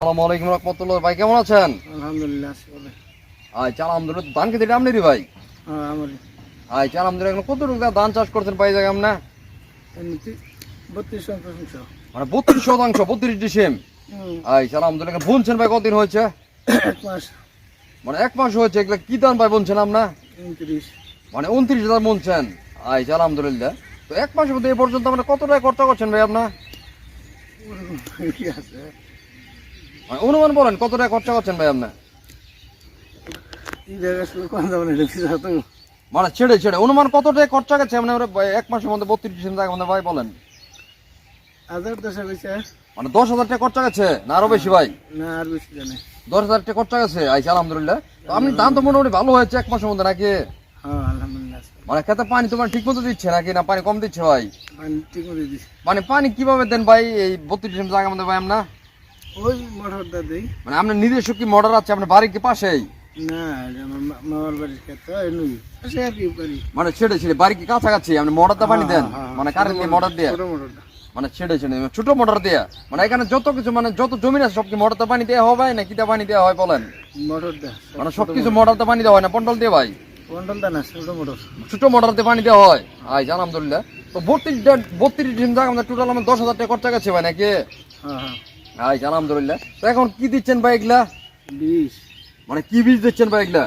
আসসালামু আলাইকুম রহমতুল্লাহ। ভাই কেমন আছেন? আলহামদুলিল্লাহ বলে আচ্ছা আলহামদুলিল্লাহ। ধান খেতে আপনি ভাই? হ্যাঁ আচ্ছা আলহামদুলিল্লাহ কত টাকা ধান চাষ করছেন পাই জায়গা না বত্রিশ শতাংশ। মানে বত্রিশ শতাংশ বত্রিশ ডিসেম? আচ্ছা আলহামদুলিল্লাহ বুনছেন ভাই কতদিন হয়েছে? এক মাস। মানে এক মাস হয়েছে এগুলা কি ধান ভাই বুনছেন আপনা? উনত্রিশ। মানে উনত্রিশ হাজার বুনছেন? আচ্ছা আলহামদুলিল্লাহ। তো এক মাসের মধ্যে এই পর্যন্ত মানে কত টাকা খরচা করছেন ভাই আপনার আছে। অনুমান বলেন কত টাকা খরচা করছেন ভাই আপনার মানে ছেড়ে ছেড়ে অনুমান কত টাকা খরচা গেছে? মানে ওরা এক মাসের মধ্যে বত্রিশ টাকা মধ্যে ভাই বলেন। মানে দশ হাজার টাকা খরচা গেছে না আরও বেশি ভাই? না আর বেশি জানে। দশ হাজার টাকা খরচা গেছে আইসা আলহামদুলিল্লাহ। তো আপনি দাম তো মোটামুটি ভালো হয়েছে এক মাসের মধ্যে নাকি? হ্যাঁ মানে খেতে পানি তোমার ঠিক মতো দিচ্ছে নাকি না পানি কম দিচ্ছে ভাই? মানে পানি কীভাবে দেন ভাই এই বত্রিশ জায়গার মধ্যে ভাই আমরা ওই মোটরটা দিই। মানে আপনার নিজস্ব কি মোটর আছে? আপনার বাড়ির কি পাশেই? মানে ছেড়ে ছেড়ে বাড়ি কি কাছাকাছি? আপনি মোটর পানি দেন। হ্যাঁ, হ্যাঁ, মানে কারেন্ট মোটর দিয়ে? মানে ছেড়ে ছেড়ে ছোট মোটর দিয়ে? মানে এখানে যত কিছু মানে যত জমি আছে সব কি মোটর পানি দেওয়া হবে না কিটা পানি দেওয়া হয় বলেন? মানে সব কিছু মোটর। পানি দেওয়া হয় না? পন্টল দিয়ে ভাই? ছোট মোটর। দিয়ে পানি দেওয়া হয়? আজ আলহামদুলিল্লাহ। তো বত্রিশ বত্রিশ দিন আমাদের টোটাল আমার দশ হাজার টাকা খরচা গেছে ভাই নাকি? হ্যাঁ হ্যাঁ। আজ আলহামদুলিল্লাহ। তো এখন কি দিচ্ছেন ভাই এগুলা? বিষ। মানে কি বীজ দিচ্ছেন ভাই এগুলা?